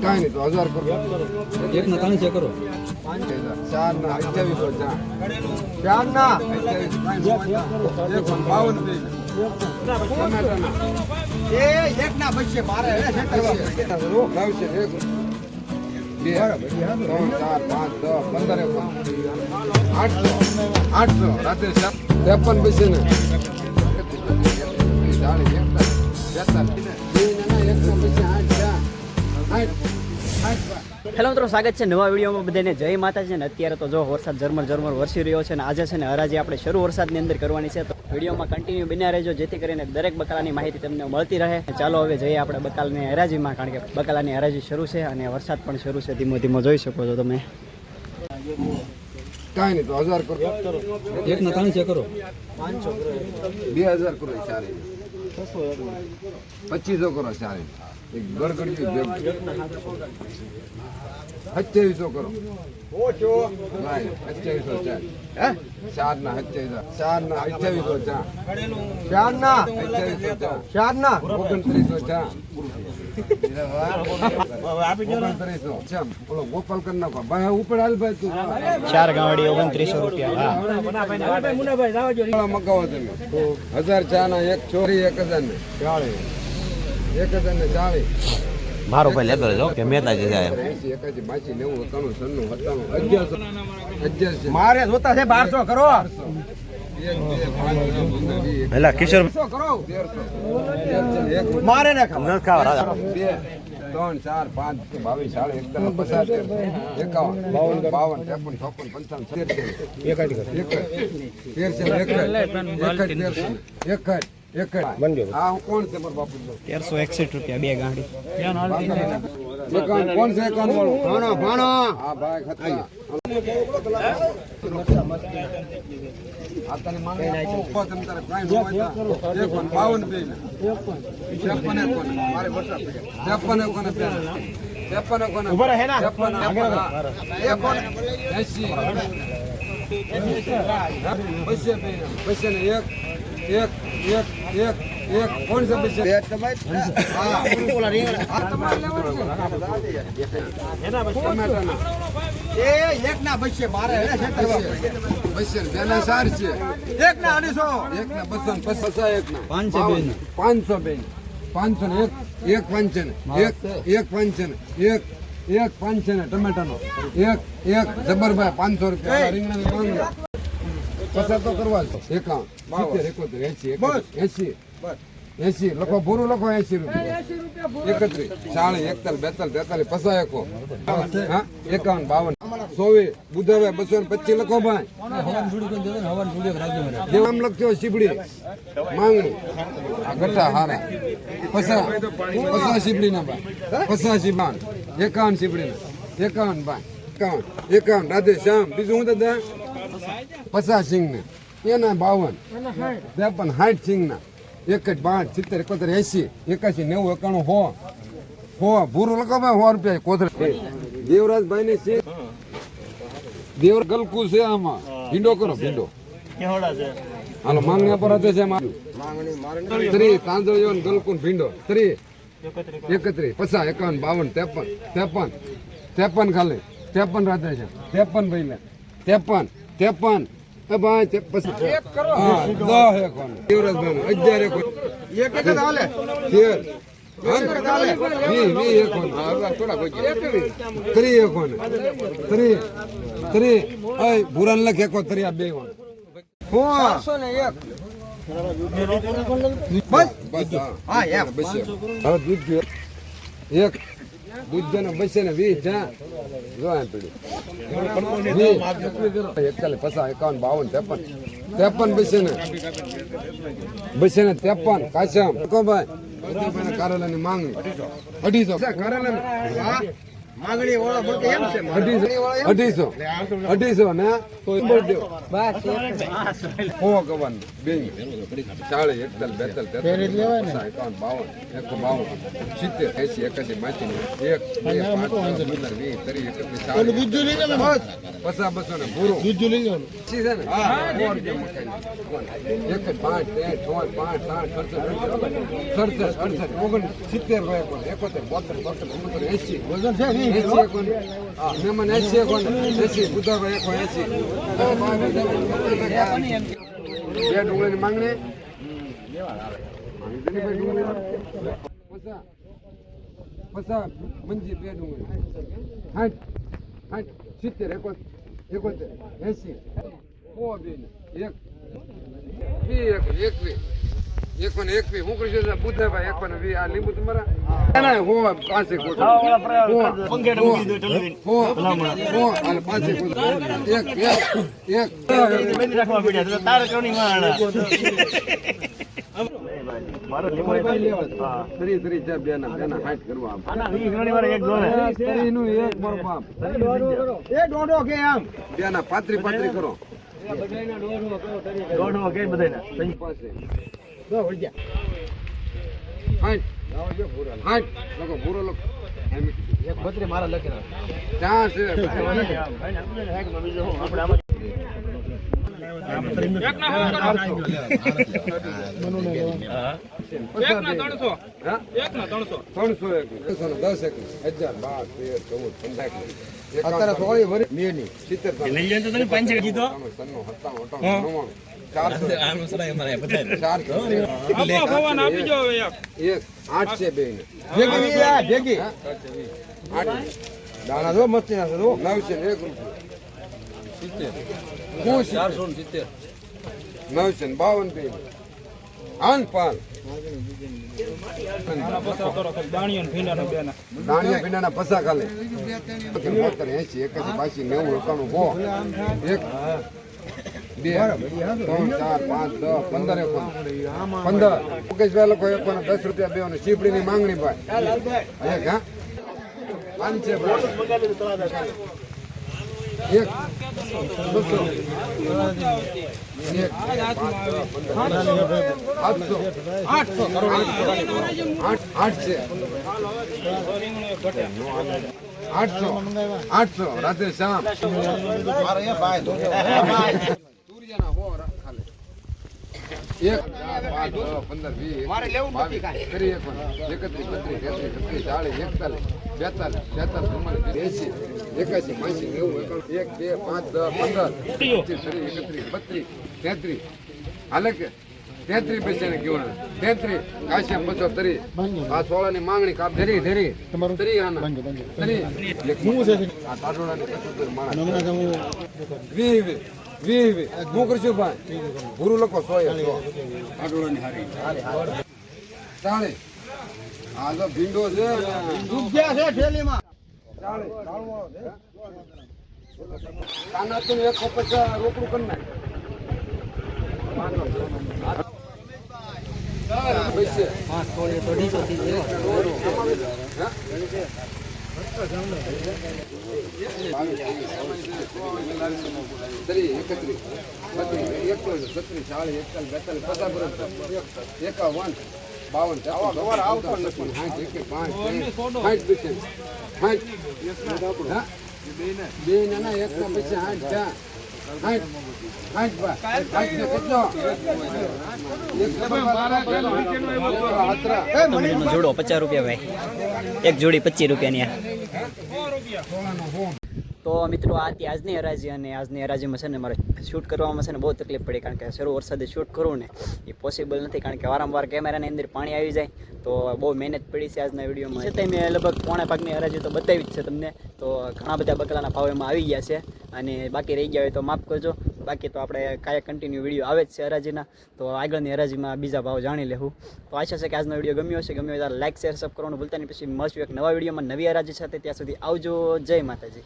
કાંઈ નહીં તો હજાર કરો એક ના ત્રણ ચેક કરો ચાર ના અઠ્યાવીસો ચાર ના અઠ્યાવીસ એક બાવન એ એક ના બચશે મારે બે ત્રણ ચાર પાંચ દસ પંદર આઠસો આઠસો રાત્રે ત્રેપન પૈસે ને હેલો મિત્રો સ્વાગત છે નવા વિડીયોમાં બધાને. જય માતાજી ને અત્યારે તો જો વરસાદ ઝરમર ઝરમર વરસી રહ્યો છે અને આજે છે ને હરાજી આપણે શરૂ વરસાદની અંદર કરવાની છે. તો વિડીયોમાં કન્ટિન્યુ બન્યા રહેજો જેથી કરીને દરેક બકાલાની માહિતી તમને મળતી રહે. ચાલો હવે જઈએ આપણે બકાલની હરાજીમાં કારણ કે બકાલાની હરાજી શરૂ છે અને વરસાદ પણ શરૂ છે. ધીમો ધીમો જોઈ શકો છો તમે. કાંઈ નહીં તો હજાર કરો એક ના ત્રણ ચેક કરો. બે હજાર કરો ચારે પચીસો કરો ચાલે એક ગડગડી સત્યાવીસો કરો. સત્યાવીસો ચાર. ચાર ના અઠ્યાવીસો ચાર ના અઠ્યાવીસો ચાર. ચાર ના અઠ્યાવીસો ચાર. ચાર ના ઓગણત્રીસો ચાર. ચાર ગાવડી ઓગણત્રીસો રૂપિયા મગાવો તમે. હજાર ચા ના એક ચોરી એક હજાર ને ચાળીસ. એક હજાર ને ચાળીસ. મારો ભાઈ લેતો રહેજો કે જાય સત્તાણું અગિયારસો. અગિયારસો. મારે જોતા છે બારસો કરો. પેલા કિશોર કરો. મારે ને ખાવા. નથી ખાવા રાજા. બે. ત્રણ, ચાર, પાંચ બાવીસ સાડા એકતાલીસ પચાસ, એકાવન બાવન બાવન, ત્રેપન, ચોપન, પંચાવન તેરસો એક તેરસો એક જ તેરસો જ એક બાપુ તેરસો એકસઠ રૂપિયા બે ગાડી એકાવન કોણ છે એકાવન વાળું ભાણો ભાણો હા ભાઈ ખતરા આ તને માંગે આપો, ઉભો તમ તારે કાંઈ ન હોય તો એકાવન, બાવન બે ને. ત્રેપન એકોન, મારે વરસાદ થઈ ગયા. ત્રેપન એકોન બે ને. ત્રેપન એકોન બે. ત્રેપન એકોન, હા. એકોન, એંશી. બસો બે ને. બસો ને એક એક એક એક એક કોણ છે બસો? હા. આ તમારે લેવાનું છે? ટમેટાના. એ એક ના બચશે મારે હે છે બસો ને બેના સાર છે. એક ના અઢીસો. એક ના બસો ને પચાસ. એક ના. પાંચસો બે ને. પાંચસો બે ને. પાંચસો ને એક એક પાંચસો ને. એક એક પાંચસો ને. એક એક પાંચસો ને ટમેટાનો. એક એક જબરભાઈ પાંચસો રૂપિયા. રીંગણા પચાસ તો કરવા જ એકાવન સિત્તેર એકોતેર એસી એસી. એસી લખો ભૂરું લખો એસી રૂપિયા. એકત્રીસ ચાલીસ એકતાલીસ બેતાલીસ તેતાલીસ પચાસ એકો હા? એકાવન બાવન સોવી બુધવારે બસો ને પચીસ લખો ભાઈ. દેવામ લખ્યો સીબડી. માંગણી. આ હારા. પસા પસા સીબડી ના ભાઈ. પસા સીબાન એકાવન સીબડી ના એકાવન ભાઈ. એકાવન. એકાવન. રાધે શ્યામ. બીજું હું દાદા? પચાસ સિંગ ને એના બાવન ત્રેપન સાઠ સિંગ ના એક જ પાંચ સિત્તેર એકોતેર એસી એકાસી નેવું એકાણું હો હો ભૂરું લખો ભાઈ સો રૂપિયા કોથર દેવરાજભાઈ ની છે. દેવર ગલકુ છે આમાં. ભીંડો કરો ભીંડો. હાલો માંગણી પર હતો છે ત્રી તાંદળીઓ ગલકુ ગલકુન ભીંડો. ત્રી એકત્રીસ. પચાસ એકાવન બાવન ત્રેપન. ત્રેપન. ત્રેપન ખાલી. ત્રેપન રાત્રે છે. ત્રેપન ભાઈ ત્રેપન. ત્રેપન. એ ભાઈ તે પછી હા દસ એકોન દેવરાજભાઈ અગિયાર એક એક જ હાલે. તેર ભૂરાન લખ એકો ત્રી આ બે એક. બસ. હા. એક. દૂધ ને બસે ને વીસ જણા. જોવા પીડ્યું. એકતાલીસ, પચાસ, એકાવન, બાવન, ત્રેપન. ત્રેપન બસે ને બસે ને ત્રેપન કાશમ કો ભાઈ? ની માંગણી અઢીસો. કારેલા હા માંગણી વાળા બોલતે એમ છે. અઢીસો અઢીસો અઢીસો ને બોલ દો કવન? બે ચાળીસ એકતાલ બેતાલ તેતાલ એકાવન બાવન એકસો બાવન સિત્તેર એસી એકાસી બાસી એક બે પાંચ છ, પંદર વીસ ત્રીસ એકત્રીસ ચાલીસ. પચાસ બસો ને પૂરું છી છે ને? સો એક જ પાંચ છ પાંચ સાત સડસઠ સડસઠ અડસઠ ઓગણ સિત્તેર એકોતેર બોતેર તોતેર ચુમ્મોતેર એસી વજન એકોણ બે ડુંગળીની માંગણી માંગણી ડુંગળી પચાસ પચાસ મંજી બે ડુંગળી સાઠ સાઠ સિત્તેર એકોતેર એસી સો બે એક વી એક એકવી એકો ને એકવી હું કરું છું બુદ્ધાભાઈ એકો ને વી આ લીંબુ તમારા? ના, ના હો પાસે કોટો હો હો હો અને પાસે કોટો એક એક એક. તરી તરી ચા બે ના બે ના હાઈટ કરવા આમ. તરી નું એક મારો દોઢો કે આમ. હાઈટ હાઈટ લખો પૂરો લખો એક બત્રી મારા લખેલા ત્યાં છે. ત્રણસો. ત્રણસો. એક. ત્રણસો ને દસ એક. હજાર બાર તેર ચૌદ પંદર. અત્યારે સોળી ભરી બે ની સિત્તેર સન્નો સત્તાવન અઠાવન નવ્વાણું. આઠ છે બે. ભેગી આ ભેગી. આઠ દાણા જો મસ્તી ના છે જો એક રૂપિયો. હું ચારસો ને સિત્તેર. નવસો ને બાવન બે. આન પાલ દાણિયા ભીંડાના પસા ખાલે. એસી એકાસી બાસી નેવું એકાણું સો. એક. બે ત્રણ ચાર પાંચ દસ પંદર એકોન પંદર. મુકેશભાઈ લોકો એકોન દસ રૂપિયા બે સીપડી ની માંગણી ભાઈ. એક હા પાંચ એક. આઠસો આઠસો. આઠ છે આઠસો. આઠસો. રાત્રે શામ. એક પંદર વીસ એકવીસ, એકત્રીસ બત્રીસ તેત્રીસ છત્રીસ ચાલીસ એકતાલીસ બેતાલીસ તેતાલીસ ચુમ્માલીસ એસી એકાસી નેવું એકાણું એક બે પાંચ દસ પંદર પચીસ ત્રીસ એકત્રીસ બત્રીસ તેત્રીસ. હાલે કે? તેત્રીસ પૈસા ને કેવું તેત્રીસ. કાશ્યા બસો ત્રીસ. આ સોળા ની માંગણી કાપ. ધરી ધરી. ત્રી આના. ત્રી આ માણસ. વી હું કરશું ભાઈ? ગુરુ લખો સો ચાલે આ તો ભીંડો છે. ને. દુખ્યા છે ઠેલીમાં. ચાલે કાના તો એક પચાસ રોકડું કરી નાખ. હા, પૈસે. હા? ત્રીસ, એકાવન, બાવન, ચોપન, પંચાવન, સાઠ, એકે, પાંચ, સાઠ પૈસે. સાઠ. બે ને એક ના પૈસે સાઠ. તમરીનો જોડો પચાસ રૂપિયા ભાઈ એક જોડી પચીસ રૂપિયાની તો મિત્રો, આ હતી આજની હરાજી અને આજની હરાજીમાં છે ને મારે શૂટ કરવામાં છે ને બહુ તકલીફ પડી કારણ કે શરૂ વરસાદે શૂટ કરવું ને એ પોસિબલ નથી કારણ કે વારંવાર કેમેરાની અંદર પાણી આવી જાય. તો બહુ મહેનત પડી છે આજના વિડીયોમાં. છતાં મેં લગભગ પોણા ભાગની હરાજી તો બતાવી જ છે તમને. તો ઘણા બધા બકલાના ભાવ એમાં આવી ગયા છે અને બાકી રહી ગયા હોય તો માફ કરજો. બાકી તો આપણે કાંઈ કન્ટિન્યુ વીડિયો આવે જ છે હરાજીના. તો આગળની હરાજીમાં બીજા ભાવ જાણી લેવું. તો આશા છે કે આજનો વીડિયો ગમ્યો હશે. ગમ્યો ત્યારે લાઇક શેર સબ કરવાનું ભૂલતા નહીં. પછી મળશું એક નવા વિડીયોમાં નવી હરાજી સાથે. ત્યાં સુધી આવજો. જય માતાજી.